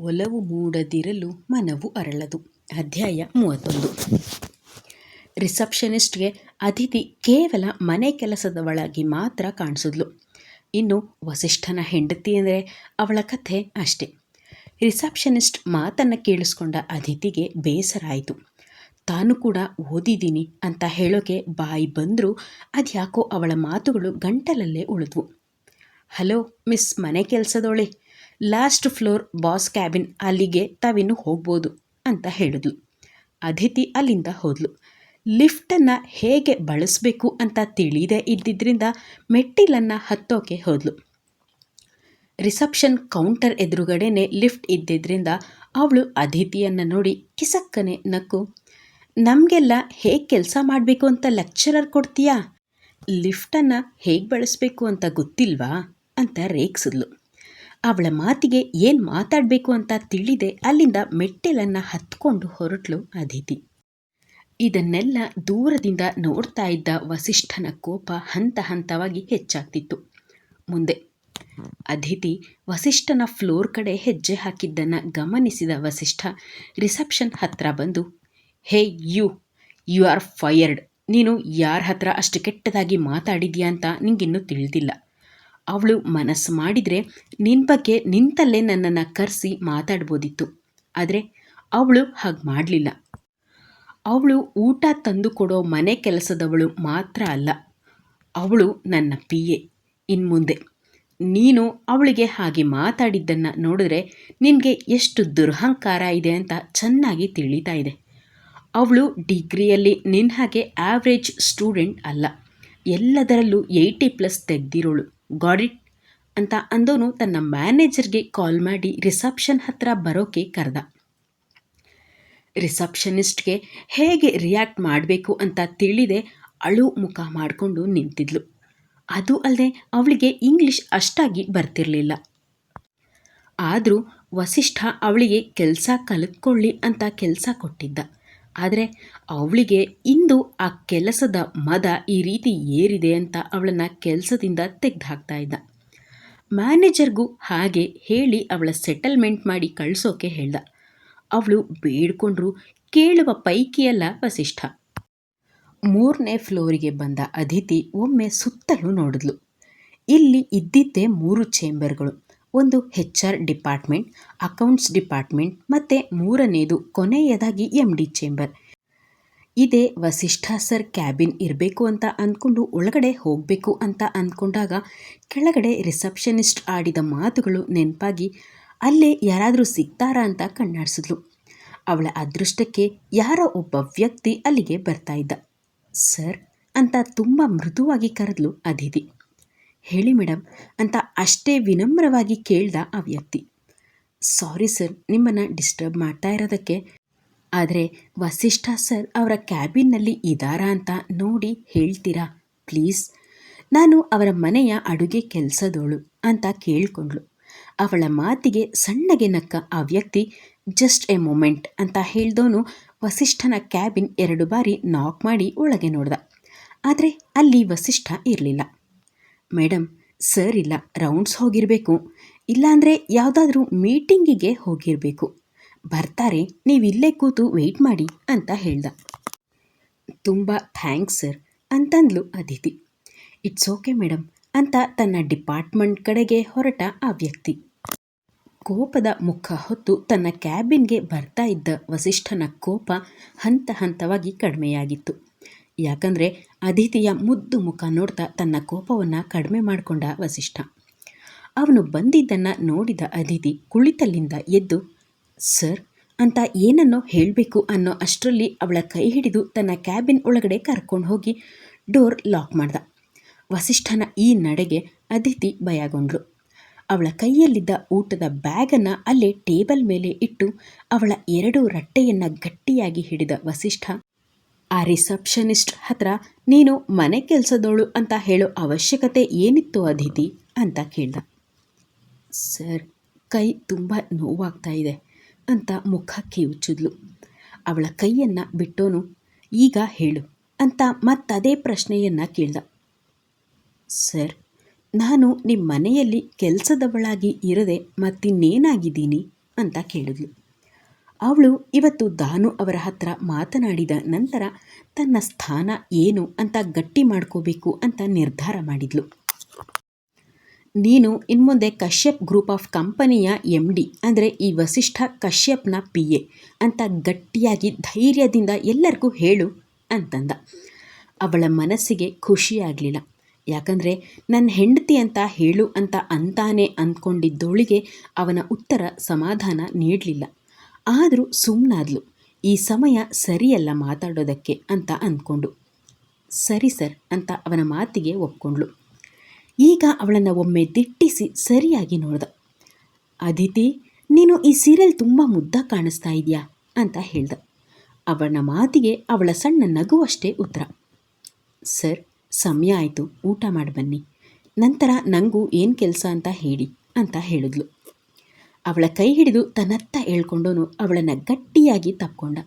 ಒಲವು ಮೂಡದಿರಲು ಮನವು ಅರಳದು. ಅಧ್ಯಾಯ ಮೂವತ್ತೊಂದು. ರಿಸೆಪ್ಷನಿಸ್ಟ್ಗೆ ಅತಿಥಿ ಕೇವಲ ಮನೆ ಕೆಲಸದ ಒಳಗೆ ಮಾತ್ರ ಕಾಣಿಸಿದ್ಲು. ಇನ್ನು ವಸಿಷ್ಠನ ಹೆಂಡತಿ ಅಂದರೆ ಅವಳ ಕಥೆ ಅಷ್ಟೆ. ರಿಸೆಪ್ಷನಿಸ್ಟ್ ಮಾತನ್ನು ಕೇಳಿಸ್ಕೊಂಡ ಅತಿಥಿಗೆ ಬೇಸರ ಆಯಿತು. ತಾನು ಕೂಡ ಓದಿದ್ದೀನಿ ಅಂತ ಹೇಳೋಕೆ ಬಾಯಿ ಬಂದರೂ ಅದ್ಯಾಕೋ ಅವಳ ಮಾತುಗಳು ಗಂಟಲಲ್ಲೇ ಉಳಿದ್ವು. ಹಲೋ, ಮಿಸ್ ಮನೆ ಕೆಲಸದವಳೆ ಲಾಸ್ಟ್ ಫ್ಲೋರ್ ಬಾಸ್ ಕ್ಯಾಬಿನ್ ಅಲ್ಲಿಗೆ ತಾವಿನ್ನು ಹೋಗ್ಬೋದು ಅಂತ ಹೇಳಿದ್ಲು. ಅದಿತಿ ಅಲ್ಲಿಂದ ಹೋದ್ಲು. ಲಿಫ್ಟನ್ನು ಹೇಗೆ ಬಳಸಬೇಕು ಅಂತ ತಿಳಿದೇ ಇದ್ದಿದ್ದರಿಂದ ಮೆಟ್ಟಿಲನ್ನು ಹತ್ತೋಕೆ ಹೋದ್ಲು. ರಿಸೆಪ್ಷನ್ ಕೌಂಟರ್ ಎದುರುಗಡೆನೆ ಲಿಫ್ಟ್ ಇದ್ದಿದ್ದರಿಂದ ಅವಳು ಅದಿತಿಯನ್ನು ನೋಡಿ ಕಿಸಕ್ಕನೆ ನಕ್ಕು, ನಮಗೆಲ್ಲ ಹೇಗೆ ಕೆಲಸ ಮಾಡಬೇಕು ಅಂತ ಲೆಕ್ಚರರ್ ಕೊಡ್ತೀಯಾ? ಲಿಫ್ಟನ್ನು ಹೇಗೆ ಬಳಸಬೇಕು ಅಂತ ಗೊತ್ತಿಲ್ವಾ? ಅಂತ ರೇಗಿಸಿದ್ಲು. ಅವಳ ಮಾತಿಗೆ ಏನು ಮಾತಾಡಬೇಕು ಅಂತ ತಿಳಿದೆ ಅಲ್ಲಿಂದ ಮೆಟ್ಟಿಲನ್ನು ಹತ್ಕೊಂಡು ಹೊರಟ್ಲು ಅದಿತಿ. ಇದನ್ನೆಲ್ಲ ದೂರದಿಂದ ನೋಡ್ತಾ ಇದ್ದ ವಸಿಷ್ಠನ ಕೋಪ ಹಂತ ಹಂತವಾಗಿ ಹೆಚ್ಚಾಗ್ತಿತ್ತು. ಮುಂದೆ, ಅದಿತಿ ವಸಿಷ್ಠನ ಫ್ಲೋರ್ ಕಡೆ ಹೆಜ್ಜೆ ಹಾಕಿದ್ದನ್ನು ಗಮನಿಸಿದ ವಸಿಷ್ಠ ರಿಸೆಪ್ಷನ್ ಹತ್ರ ಬಂದು, ಹೇ, ಯು ಯು ಆರ್ ಫೈಯರ್ಡ್ ನೀನು ಯಾರ ಹತ್ರ ಅಷ್ಟು ಕೆಟ್ಟದಾಗಿ ಮಾತಾಡಿದ್ಯಾ ಅಂತ ನಿಂಗಿನ್ನೂ ತಿಳಿದಿಲ್ಲ. ಅವಳು ಮನಸ್ಸು ಮಾಡಿದರೆ ನಿನ್ನ ಬಗ್ಗೆ ನಿಂತಲ್ಲೇ ನನ್ನನ್ನು ಕರೆಸಿ ಮಾತಾಡ್ಬೋದಿತ್ತು. ಆದರೆ ಅವಳು ಹಾಗೆ ಮಾಡಲಿಲ್ಲ. ಅವಳು ಊಟ ತಂದು ಕೊಡೋ ಮನೆ ಕೆಲಸದವಳು ಮಾತ್ರ ಅಲ್ಲ, ಅವಳು ನನ್ನ ಪಿ ಎ ಇನ್ಮುಂದೆ. ನೀನು ಅವಳಿಗೆ ಹಾಗೆ ಮಾತಾಡಿದ್ದನ್ನು ನೋಡಿದ್ರೆ ನಿನಗೆ ಎಷ್ಟು ದುರಹಂಕಾರ ಇದೆ ಅಂತ ಚೆನ್ನಾಗಿ ತಿಳಿತಾ ಇದೆ. ಅವಳು ಡಿಗ್ರಿಯಲ್ಲಿ ನಿನ್ನ ಹಾಗೆ ಆವ್ರೇಜ್ ಸ್ಟೂಡೆಂಟ್ ಅಲ್ಲ, ಎಲ್ಲದರಲ್ಲೂ ಏಯ್ಟಿ ಪ್ಲಸ್ ತೆಗ್ದಿರೋಳು. ಗಾಡಿಟ್ ಅಂತ ಅಂದೋನು ತನ್ನ ಮ್ಯಾನೇಜರ್ಗೆ ಕಾಲ್ ಮಾಡಿ ರಿಸೆಪ್ಷನ್ ಹತ್ರ ಬರೋಕೆ ಕರೆದ. ರಿಸೆಪ್ಷನಿಸ್ಟ್ಗೆ ಹೇಗೆ ರಿಯಾಕ್ಟ್ ಮಾಡಬೇಕು ಅಂತ ತಿಳಿದೆ ಅಳು ಮುಖ ಮಾಡಿಕೊಂಡು ನಿಂತಿದ್ಲು. ಅದು ಅಲ್ಲದೆ ಅವಳಿಗೆ ಇಂಗ್ಲಿಷ್ ಅಷ್ಟಾಗಿ ಬರ್ತಿರಲಿಲ್ಲ. ಆದರೂ ವಸಿಷ್ಠ ಅವಳಿಗೆ ಕೆಲಸ ಕಲಿತ್ಕೊಳ್ಳಿ ಅಂತ ಕೆಲಸ ಕೊಟ್ಟಿದ್ದ. ಆದರೆ ಅವಳಿಗೆ ಇಂದು ಆ ಕೆಲಸದ ಮದ ಈ ರೀತಿ ಏರಿದೆ ಅಂತ ಅವಳನ್ನು ಕೆಲಸದಿಂದ ತೆಗೆದುಹಾಕ್ತಾ ಇದ್ದ. ಮ್ಯಾನೇಜರ್ಗೂ ಹಾಗೆ ಹೇಳಿ ಅವಳ ಸೆಟಲ್ಮೆಂಟ್ ಮಾಡಿ ಕಳಿಸೋಕೆ ಹೇಳ್ದ. ಅವಳು ಬೇಡ್ಕೊಂಡ್ರು ಕೇಳುವ ಪೈಕಿಯಲ್ಲ ವಸಿಷ್ಠ. ಮೂರನೇ ಫ್ಲೋರಿಗೆ ಬಂದ ಅದಿತಿ ಒಮ್ಮೆ ಸುತ್ತಲೂ ನೋಡಿದ್ಲು. ಇಲ್ಲಿ ಇದ್ದಿದ್ದೇ ಮೂರು ಚೇಂಬರ್ಗಳು ಒಂದು H R department, accounts department ಮತ್ತು ಮೂರನೇದು ಕೊನೆಯದಾಗಿ ಎಂ ಡಿ ಚೇಂಬರ್ ಇದೇ ವಸಿಷ್ಠ ಸರ್ ಕ್ಯಾಬಿನ್ ಇರಬೇಕು ಅಂತ ಅಂದ್ಕೊಂಡು ಒಳಗಡೆ ಹೋಗಬೇಕು ಅಂತ ಅಂದ್ಕೊಂಡಾಗ ಕೆಳಗಡೆ ರಿಸೆಪ್ಷನಿಸ್ಟ್ ಆಡಿದ ಮಾತುಗಳು ನೆನಪಾಗಿ ಅಲ್ಲೇ ಯಾರಾದರೂ ಸಿಗ್ತಾರಾ ಅಂತ ಕಣ್ಣಾಡಿಸಿದ್ಲು. ಅವಳ ಅದೃಷ್ಟಕ್ಕೆ ಯಾರೋ ಒಬ್ಬ ವ್ಯಕ್ತಿ ಅಲ್ಲಿಗೆ ಬರ್ತಾ ಇದ್ದ. ಸರ್ ಅಂತ ತುಂಬ ಮೃದುವಾಗಿ ಕರೆದ್ಲು ಅದಿತಿ. ಹೇಳಿ ಮೇಡಮ್ ಅಂತ ಅಷ್ಟೇ ವಿನಮ್ರವಾಗಿ ಕೇಳ್ದ ಆ ವ್ಯಕ್ತಿ. ಸಾರಿ ಸರ್, ನಿಮ್ಮನ್ನು ಡಿಸ್ಟರ್ಬ್ ಮಾಡ್ತಾ ಇರೋದಕ್ಕೆ. ಆದರೆ ವಸಿಷ್ಠ ಸರ್ ಅವರ ಕ್ಯಾಬಿನ್ನಲ್ಲಿ ಇದ್ದಾರಾ ಅಂತ ನೋಡಿ ಹೇಳ್ತೀರಾ, ಪ್ಲೀಸ್? ನಾನು ಅವರ ಮನೆಯ ಅಡುಗೆ ಕೆಲಸದೋಳು ಅಂತ ಕೇಳಿಕೊಂಡ್ಳು. ಅವಳ ಮಾತಿಗೆ ಸಣ್ಣಗೆ ನಕ್ಕ ಆ ವ್ಯಕ್ತಿ, ಜಸ್ಟ್ ಎ ಮೊಮೆಂಟ್ ಅಂತ ಹೇಳ್ದೋನು ವಸಿಷ್ಠನ ಕ್ಯಾಬಿನ್ ಎರಡು ಬಾರಿ ನಾಕ್ ಮಾಡಿ ಒಳಗೆ ನೋಡ್ದ. ಆದರೆ ಅಲ್ಲಿ ವಸಿಷ್ಠ ಇರಲಿಲ್ಲ. ಮೇಡಮ್ ಸರ್ ಇಲ್ಲ, ರೌಂಡ್ಸ್ ಹೋಗಿರಬೇಕು. ಇಲ್ಲಾಂದರೆ ಯಾವುದಾದ್ರೂ ಮೀಟಿಂಗಿಗೆ ಹೋಗಿರಬೇಕು. ಬರ್ತಾರೆ, ನೀವು ಇಲ್ಲೇ ಕೂತು ವೆಯ್ಟ್ ಮಾಡಿ ಅಂತ ಹೇಳ್ದ. ತುಂಬ ಥ್ಯಾಂಕ್ಸ್ ಸರ್, ಅಂತಂದ್ಲು ಅದಿತಿ. ಇಟ್ಸ್ ಓಕೆ ಮೇಡಮ್ ಅಂತ ತನ್ನ ಡಿಪಾರ್ಟ್ಮೆಂಟ್ ಕಡೆಗೆ ಹೊರಟ ಆ ವ್ಯಕ್ತಿ. ಕೋಪದ ಮುಖ ಹೊತ್ತು ತನ್ನ ಕ್ಯಾಬಿನ್ಗೆ ಬರ್ತಾ ಇದ್ದ ವಸಿಷ್ಠನ ಕೋಪ ಹಂತ ಹಂತವಾಗಿ ಕಡಿಮೆಯಾಗಿತ್ತು. ಯಾಕಂದರೆ ಅದಿತಿಯ ಮುದ್ದು ಮುಖ ನೋಡ್ತಾ ತನ್ನ ಕೋಪವನ್ನು ಕಡಿಮೆ ಮಾಡಿಕೊಂಡ ವಸಿಷ್ಠ. ಅವನು ಬಂದಿದ್ದನ್ನು ನೋಡಿದ ಅದಿತಿ ಕುಳಿತಲ್ಲಿಂದ ಎದ್ದು, ಸರ್, ಅಂತ ಏನನ್ನೋ ಹೇಳಬೇಕು ಅನ್ನೋ ಅಷ್ಟರಲ್ಲಿ ಅವಳ ಕೈ ಹಿಡಿದು ತನ್ನ ಕ್ಯಾಬಿನ್ ಒಳಗಡೆ ಕರ್ಕೊಂಡು ಹೋಗಿ ಡೋರ್ ಲಾಕ್ ಮಾಡ್ದ. ವಸಿಷ್ಠನ ಈ ನಡೆಗೆ ಅದಿತಿ ಭಯಗೊಂಡ್ಳು. ಅವಳ ಕೈಯಲ್ಲಿದ್ದ ಊಟದ ಬ್ಯಾಗನ್ನು ಅಲ್ಲೇ ಟೇಬಲ್ ಮೇಲೆ ಇಟ್ಟು ಅವಳ ಎರಡು ರಟ್ಟೆಯನ್ನು ಗಟ್ಟಿಯಾಗಿ ಹಿಡಿದ ವಸಿಷ್ಠ ಆ ರಿಸೆಪ್ಷನಿಸ್ಟ್ ಹತ್ರ, ನೀನು ಮನೆ ಕೆಲಸದವಳು ಅಂತ ಹೇಳೋ ಅವಶ್ಯಕತೆ ಏನಿತ್ತು ಅದಿತಿ? ಅಂತ ಕೇಳ್ದ. ಸರ್, ಕೈ ತುಂಬ ನೋವಾಗ್ತಾ ಇದೆ ಅಂತ ಮುಖ ಕಿವುಚಿದ್ಲು. ಅವಳ ಕೈಯನ್ನು ಬಿಟ್ಟೋನು, ಈಗ ಹೇಳು ಅಂತ ಮತ್ತದೇ ಪ್ರಶ್ನೆಯನ್ನು ಕೇಳ್ದ. ಸರ್, ನಾನು ನಿಮ್ಮ ಮನೆಯಲ್ಲಿ ಕೆಲಸದವಳಾಗಿ ಇರದೆ ಮತ್ತಿನ್ನೇನಾಗಿದ್ದೀನಿ? ಅಂತ ಕೇಳಿದ್ಲು. ಅವಳು ಇವತ್ತು ದಾನು ಅವರ ಹತ್ರ ಮಾತನಾಡಿದ ನಂತರ ತನ್ನ ಸ್ಥಾನ ಏನು ಅಂತ ಗಟ್ಟಿ ಮಾಡ್ಕೋಬೇಕು ಅಂತ ನಿರ್ಧಾರ ಮಾಡಿದ್ಲು. ನೀನು ಇನ್ಮುಂದೆ ಕಶ್ಯಪ್ ಗ್ರೂಪ್ ಆಫ್ ಕಂಪನಿಯ ಎಂ ಡಿ ಅಂದರೆ ಈ ವಸಿಷ್ಠ ಕಶ್ಯಪ್ನ ಪಿ ಎ ಅಂತ ಗಟ್ಟಿಯಾಗಿ ಧೈರ್ಯದಿಂದ ಎಲ್ಲರಿಗೂ ಹೇಳು ಅಂತಂದ. ಅವಳ ಮನಸ್ಸಿಗೆ ಖುಷಿಯಾಗಲಿಲ್ಲ ಯಾಕಂದರೆ ನನ್ನ ಹೆಂಡತಿ ಅಂತ ಹೇಳು ಅಂತ ಅಂತಾನೆ ಅಂದ್ಕೊಂಡಿದ್ದೋಳಿಗೆ ಅವನ ಉತ್ತರ ಸಮಾಧಾನ ನೀಡಲಿಲ್ಲ. ಆದರೂ ಸುಮ್ಮನಾದ್ಲು ಈ ಸಮಯ ಸರಿಯಲ್ಲ ಮಾತಾಡೋದಕ್ಕೆ ಅಂತ ಅಂದ್ಕೊಂಡು. ಸರಿ ಸರ್ ಅಂತ ಅವನ ಮಾತಿಗೆ ಒಪ್ಕೊಂಡ್ಳು. ಈಗ ಅವಳನ್ನು ಒಮ್ಮೆ ದಿಟ್ಟಿಸಿ ಸರಿಯಾಗಿ ನೋಡ್ದ. ಅದಿತಿ, ನೀನು ಈ ಸೀರಿಯಲ್ ತುಂಬ ಮುದ್ದ ಕಾಣಿಸ್ತಾ ಇದೆಯಾ? ಅಂತ ಹೇಳ್ದ. ಅವನ ಮಾತಿಗೆ ಅವಳ ಸಣ್ಣ ನಗುವಷ್ಟೇ ಉತ್ತರ. ಸರ್, ಸಮಯ ಆಯಿತು. ಊಟ ಮಾಡಿ ಬನ್ನಿ. ನಂತರ ನನಗೂ ಏನು ಕೆಲಸ ಅಂತ ಹೇಳಿ, ಅಂತ ಹೇಳಿದ್ಲು. ಅವಳ ಕೈ ಹಿಡಿದು ತನ್ನತ್ತ ಹೇಳ್ಕೊಂಡೋನು ಅವಳನ್ನು ಗಟ್ಟಿಯಾಗಿ ತಪ್ಕೊಂಡ.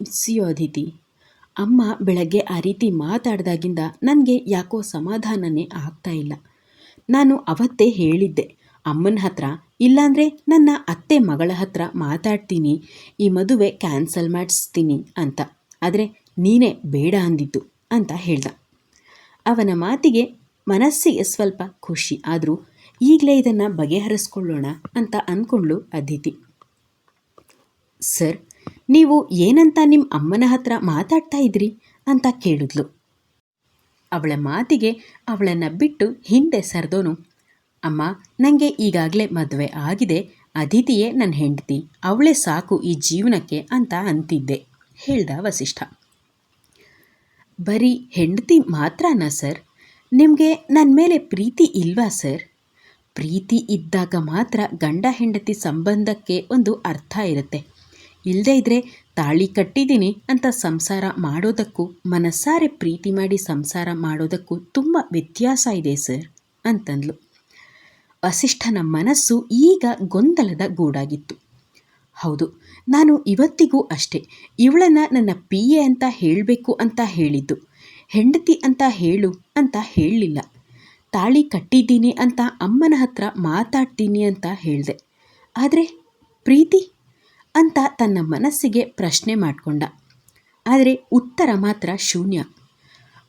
ಸಿಯೋ ಅದಿತಿ, ಅಮ್ಮ ಬೆಳಗ್ಗೆ ಆ ರೀತಿ ಮಾತಾಡ್ದಾಗಿಂದ ನನಗೆ ಯಾಕೋ ಸಮಾಧಾನನೇ ಆಗ್ತಾ ಇಲ್ಲ. ನಾನು ಅವತ್ತೇ ಹೇಳಿದ್ದೆ, ಅಮ್ಮನ ಹತ್ರ, ಇಲ್ಲಾಂದರೆ ನನ್ನ ಅತ್ತೆ ಮಗಳ ಹತ್ರ ಮಾತಾಡ್ತೀನಿ, ಈ ಮದುವೆ ಕ್ಯಾನ್ಸಲ್ ಮಾಡಿಸ್ತೀನಿ ಅಂತ. ಆದರೆ ನೀನೇ ಬೇಡ ಅಂದಿದ್ದು ಅಂತ ಹೇಳ್ದ. ಅವನ ಮಾತಿಗೆ ಮನಸ್ಸಿಗೆ ಸ್ವಲ್ಪ ಖುಷಿ, ಆದರೂ ಈಗಲೇ ಇದನ್ನು ಬಗೆಹರಿಸ್ಕೊಳ್ಳೋಣ ಅಂತ ಅಂದ್ಕೊಂಡ್ಳು ಅದಿತಿ. ಸರ್, ನೀವು ಏನಂತ ನಿಮ್ಮ ಅಮ್ಮನ ಹತ್ರ ಮಾತಾಡ್ತಾ ಇದ್ರಿ ಅಂತ ಕೇಳಿದ್ಲು. ಅವಳ ಮಾತಿಗೆ ಅವಳನ್ನು ಬಿಟ್ಟು ಹಿಂದೆ ಸರ್ದೋನು, ಅಮ್ಮ ನನಗೆ ಈಗಾಗಲೇ ಮದುವೆ ಆಗಿದೆ, ಅದಿತಿಯೇ ನನ್ನ ಹೆಂಡತಿ, ಅವಳೇ ಸಾಕು ಈ ಜೀವನಕ್ಕೆ ಅಂತ ಅಂತಿದ್ದೆ, ಹೇಳ್ದ ವಸಿಷ್ಠ. ಬರೀ ಹೆಂಡತಿ ಮಾತ್ರನಾ ಸರ್? ನಿಮಗೆ ನನ್ನ ಮೇಲೆ ಪ್ರೀತಿ ಇಲ್ವಾ ಸರ್? ಪ್ರೀತಿ ಇದ್ದಾಗ ಮಾತ್ರ ಗಂಡ ಹೆಂಡತಿ ಸಂಬಂಧಕ್ಕೆ ಒಂದು ಅರ್ಥ ಇರುತ್ತೆ. ಇಲ್ಲದೇ ಇದ್ದರೆ ತಾಳಿ ಕಟ್ಟಿದ್ದೀನಿ ಅಂತ ಸಂಸಾರ ಮಾಡೋದಕ್ಕೂ, ಮನಸ್ಸಾರೆ ಪ್ರೀತಿ ಮಾಡಿ ಸಂಸಾರ ಮಾಡೋದಕ್ಕೂ ತುಂಬ ವ್ಯತ್ಯಾಸ ಇದೆ ಸರ್ ಅಂತಂದ್ಲು. ವಸಿಷ್ಠನ ಮನಸ್ಸು ಈಗ ಗೊಂದಲದ ಗೂಡಾಗಿತ್ತು. ಹೌದು, ನಾನು ಇವತ್ತಿಗೂ ಅಷ್ಟೇ. ಇವಳನ್ನು ನನ್ನ ಪಿ ಎ ಅಂತ ಹೇಳಬೇಕು ಅಂತ ಹೇಳಿದ್ದು. ಹೆಂಡತಿ ಅಂತ ಹೇಳು ಅಂತ ಹೇಳಲಿಲ್ಲ ತಾಳಿ ಕಟ್ಟಿದ್ದೀನಿ ಅಂತ ಅಮ್ಮನ ಹತ್ರ ಮಾತಾಡ್ತೀನಿ ಅಂತ ಹೇಳಿದೆ. ಆದರೆ, ಪ್ರೀತಿ? ಅಂತ ತನ್ನ ಮನಸ್ಸಿಗೆ ಪ್ರಶ್ನೆ ಮಾಡಿಕೊಂಡ. ಆದರೆ ಉತ್ತರ ಮಾತ್ರ ಶೂನ್ಯ.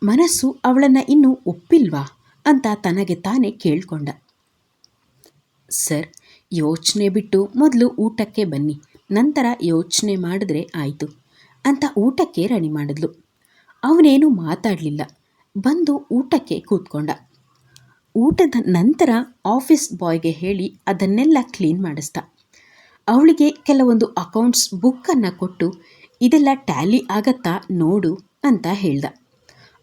ಮನಸ್ಸು ಅವಳನ್ನು ಇನ್ನೂ ಒಪ್ಪಿಲ್ವಾ? ಅಂತ ತನಗೆ ತಾನೇ ಕೇಳಿಕೊಂಡ. ಸರ್, ಯೋಚನೆ ಬಿಟ್ಟು ಮೊದಲು ಊಟಕ್ಕೆ ಬನ್ನಿ. ನಂತರ ಯೋಚನೆ ಮಾಡಿದ್ರೆ ಆಯಿತು ಅಂತ ಊಟಕ್ಕೆ ರಣಿ ಮಾಡಿದ್ಲು. ಅವನೇನು ಮಾತಾಡಲಿಲ್ಲ. ಬಂದು ಊಟಕ್ಕೆ ಕೂತ್ಕೊಂಡ. ಊಟದ ನಂತರ ಆಫೀಸ್ ಬಾಯ್ಗೆ ಹೇಳಿ ಅದನ್ನೆಲ್ಲ ಕ್ಲೀನ್ ಮಾಡಿಸ್ದ. ಅವಳಿಗೆ ಕೆಲವೊಂದು ಅಕೌಂಟ್ಸ್ ಬುಕ್ಕನ್ನು ಕೊಟ್ಟು, ಇದೆಲ್ಲ ಟ್ಯಾಲಿ ಆಗತ್ತಾ ನೋಡು ಅಂತ ಹೇಳ್ದ.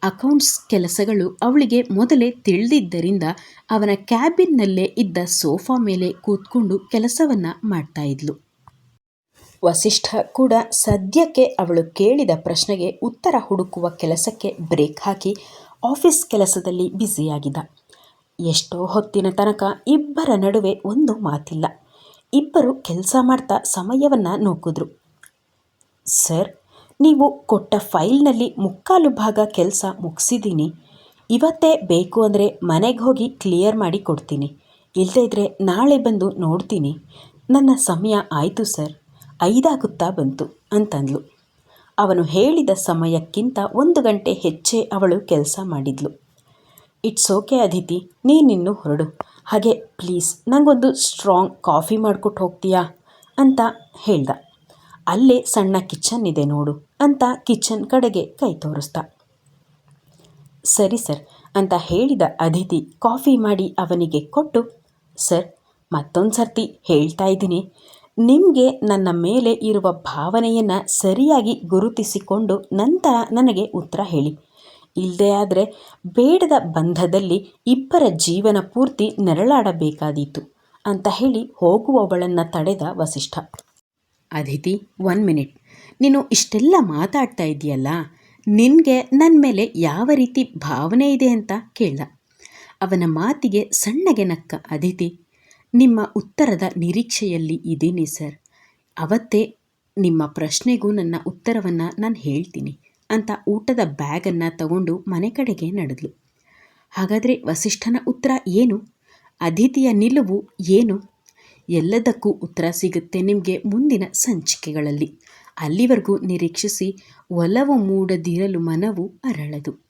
ಅಕೌಂಟ್ಸ್ ಕೆಲಸಗಳು ಅವಳಿಗೆ ಮೊದಲೇ ತಿಳಿದಿದ್ದರಿಂದ ಅವನ ಕ್ಯಾಬಿನ್ನಲ್ಲೇ ಇದ್ದ ಸೋಫಾ ಮೇಲೆ ಕೂತ್ಕೊಂಡು ಕೆಲಸವನ್ನು ಮಾಡ್ತಾ ಇದ್ಲು. ವಸಿಷ್ಠ ಕೂಡ ಸದ್ಯಕ್ಕೆ ಅವಳು ಕೇಳಿದ ಪ್ರಶ್ನೆಗೆ ಉತ್ತರ ಹುಡುಕುವ ಕೆಲಸಕ್ಕೆ ಬ್ರೇಕ್ ಹಾಕಿ ಆಫೀಸ್ ಕೆಲಸದಲ್ಲಿ ಬ್ಯುಸಿಯಾಗಿದ್ದ. ಎಷ್ಟೋ ಹೊತ್ತಿನ ತನಕ ಇಬ್ಬರ ನಡುವೆ ಒಂದು ಮಾತಿಲ್ಲ. ಇಬ್ಬರು ಕೆಲಸ ಮಾಡ್ತಾ ಸಮಯವನ್ನು ನೋಕಿದ್ರು. ಸರ್, ನೀವು ಕೊಟ್ಟ ಫೈಲ್ನಲ್ಲಿ ಮುಕ್ಕಾಲು ಭಾಗ ಕೆಲಸ ಮುಗಿಸಿದ್ದೀನಿ ಇವತ್ತೇ ಬೇಕು ಅಂದರೆ ಮನೆಗೆ ಹೋಗಿ ಕ್ಲಿಯರ್ ಮಾಡಿ ಕೊಡ್ತೀನಿ. ಇಲ್ಲದೇ ಇದ್ದರೆ ನಾಳೆ ಬಂದು ನೋಡ್ತೀನಿ. ನನ್ನ ಸಮಯ ಆಯಿತು ಸರ್. ಐದಾಗುತ್ತಾ ಬಂತು ಅಂತಂದ್ಲು. ಅವನು ಹೇಳಿದ ಸಮಯಕ್ಕಿಂತ ಒಂದು ಗಂಟೆ ಹೆಚ್ಚೇ ಅವಳು ಕೆಲಸ ಮಾಡಿದ್ಲು. ಇಟ್ಸ್ ಓಕೆ ಅದಿತಿ ನೀನಿನ್ನು ಹೊರಡು. ಹಾಗೆ ಪ್ಲೀಸ್ ನನಗೊಂದು ಸ್ಟ್ರಾಂಗ್ ಕಾಫಿ ಮಾಡ್ಕೊಟ್ಟು ಹೋಗ್ತೀಯಾ? ಅಂತ ಹೇಳ್ದ. ಅಲ್ಲೇ ಸಣ್ಣ ಕಿಚನ್ ಇದೆ ನೋಡು ಅಂತ ಕಿಚನ್ ಕಡೆಗೆ ಕೈ ತೋರಿಸ್ದ. ಸರಿ ಸರ್, ಅಂತ ಹೇಳಿದ ಅದಿತಿ ಕಾಫಿ ಮಾಡಿ ಅವನಿಗೆ ಕೊಟ್ಟು, ಸರ್, ಮತ್ತೊಂದು ಸರ್ತಿ ಹೇಳ್ತಾ ಇದ್ದೀನಿ. ನಿಮಗೆ ನನ್ನ ಮೇಲೆ ಇರುವ ಭಾವನೆಯನ್ನು ಸರಿಯಾಗಿ ಗುರುತಿಸಿಕೊಂಡು ನಂತರ ನನಗೆ ಉತ್ತರ ಹೇಳಿ. ಇಲ್ಲದೇ ಆದರೆ ಬೇಡದ ಬಂಧದಲ್ಲಿ ಇಬ್ಬರ ಜೀವನ ಪೂರ್ತಿ ನೆರಳಾಡಬೇಕಾದೀತು ಅಂತ ಹೇಳಿ ಹೋಗುವವಳನ್ನು ತಡೆದ ವಸಿಷ್ಠ. Aditi one minute. ನೀನು ಇಷ್ಟೆಲ್ಲ ಮಾತಾಡ್ತಾ ಇದೆಯಲ್ಲ ನಿನಗೆ ನನ್ನ ಮೇಲೆ ಯಾವ ರೀತಿ ಭಾವನೆ ಇದೆ ಅಂತ ಕೇಳ್ದ ಅವನ ಮಾತಿಗೆ ಸಣ್ಣಗೆ ನಕ್ಕ, ಅದಿತಿ. ನಿಮ್ಮ ಉತ್ತರದ ನಿರೀಕ್ಷೆಯಲ್ಲಿ ಇದ್ದೀನಿ ಸರ್. ಅವತ್ತೇ ನಿಮ್ಮ ಪ್ರಶ್ನೆಗೂ ನನ್ನ ಉತ್ತರವನ್ನು ನಾನು ಹೇಳ್ತೀನಿ. ಅಂತ ಊಟದ ಬ್ಯಾಗನ್ನು ತಗೊಂಡು ಮನೆ ಕಡೆಗೆ ನಡೆದ್ಲು. ಹಾಗಾದರೆ ವಸಿಷ್ಠನ ಉತ್ತರ ಏನು? ಅದಿತಿಯ ನಿಲುವು ಏನು? ಎಲ್ಲದಕ್ಕೂ ಉತ್ತರ ಸಿಗುತ್ತೆ ನಿಮಗೆ ಮುಂದಿನ ಸಂಚಿಕೆಗಳಲ್ಲಿ. ಅಲ್ಲಿವರೆಗೂ ನಿರೀಕ್ಷಿಸಿ ಒಲವು ಮೂಡದಿರಲು ಮನವು ಅರಳದು.